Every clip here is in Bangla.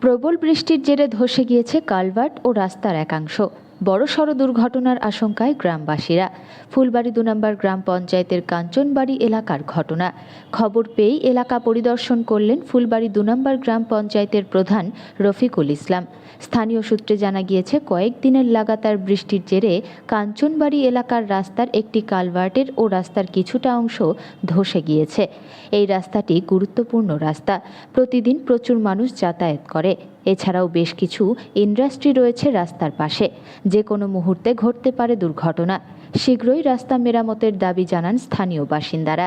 প্রবল বৃষ্টির জেরে ধসে গিয়েছে কালভার্ট ও রাস্তার একাংশ। বড়সড় দুর্ঘটনার আশঙ্কায় গ্রামবাসীরা। ফুলবাড়ি দু নম্বর গ্রাম পঞ্চায়েতের কাঞ্চনবাড়ি এলাকার ঘটনা। খবর পেয়েই এলাকা পরিদর্শন করলেন ফুলবাড়ি দু নম্বর গ্রাম পঞ্চায়েতের প্রধান রফিকুল ইসলাম। স্থানীয় সূত্রে জানা গিয়েছে কয়েকদিনের লাগাতার বৃষ্টির জেরে কাঞ্চনবাড়ি এলাকার রাস্তার একটি কালভার্টের ও রাস্তার কিছুটা অংশ ধসে গিয়েছে। এই রাস্তাটি গুরুত্বপূর্ণ রাস্তা। প্রতিদিন প্রচুর মানুষ যাতায়াত করে। এছাড়াও বেশ কিছু ইন্ডাস্ট্রি রয়েছে রাস্তার পাশে। যে কোনো মুহূর্তে ঘটতে পারে দুর্ঘটনা। শীঘ্রই রাস্তা মেরামতের দাবি জানান স্থানীয় বাসিন্দারা।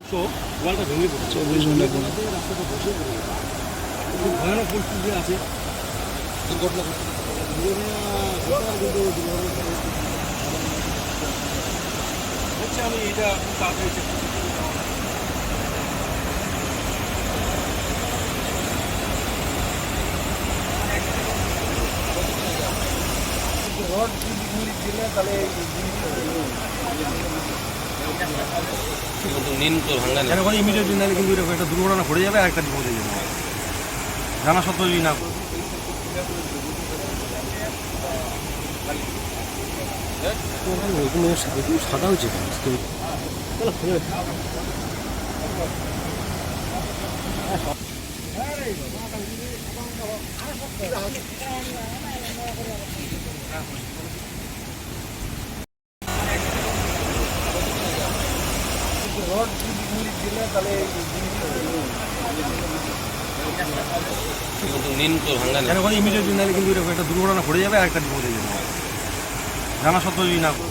তো ওয়ালটা ভেঙে পড়ছে চব্বিশ ঘণ্টা রাস্তাটা বসে পড়ে গেছে। খুব ভয়ানক পরিস্থিতি আছে দুর্ঘটনা ঘটছে। দুর্ঘটনা ঘটার কিন্তু দুর্ঘটনা হচ্ছে আমি এটা খুব তাড়াতাড়ি চেক করছি। রড যদি গুলি দিলে তাহলে কিন্তু নিন তো ভাঙ্গা নেই এরকম ইমিডিয়েটলি নাহলে কিন্তু এরকম একটা দুর্ঘটনা ঘটে যাবে আর একটা বিপদ হয়ে যাবে জানা সত্ত্বেও যদি না করি। সাদা হয়েছে রড যদি নিন তো ভাঙ্গা নেই। এরকম ইমিডিয়েটলি নাহলে কিন্তু এরকম একটা দুর্ঘটনা ঘটে যাবে আর একটা বিপদ হয়ে যাবে। জানা সত্ত্বেও যদি না করি।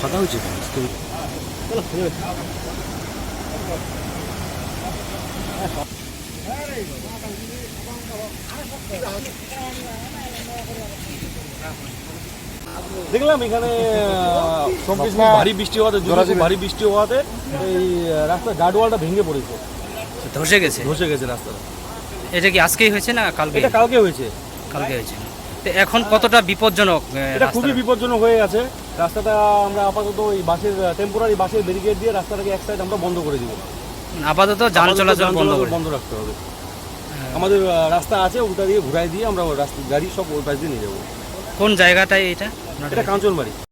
সাদা হয়েছে দেখলাম এখানে চব্বিশ ভারী বৃষ্টি হওয়াতে জোরে খুব ভারী বৃষ্টি হওয়াতে এই রাস্তার গার্ডওয়ালটা ভেঙে পড়েছে। ধসে গেছে? ধসে গেছে রাস্তাটা। এটা কি আজকেই হয়েছে না কালকে এটা কালকে হয়েছে। কালকে হয়েছে। তো এখন কতটা বিপজ্জনক এটা খুবই? বিপজ্জনক হয়ে গেছে। রাস্তাটা আমরা আপাতত ওই বাসের টেম্পোরারি বাসের ব্যারিকেড দিয়ে রাস্তাটাকে এক সাইড আমরা বন্ধ করে দিব। আপাতত যান চলাচল বন্ধ করে। বন্ধ রাখতে হবে। আমাদের রাস্তা আছে ওটা দিয়ে ঘুরাই দিয়ে আমরা রাস্তা গাড়ি সব ওই পাশ দিয়ে নিয়ে যাব। কোন জায়গাটায় এটা? এটা কাঞ্চনবাড়ি।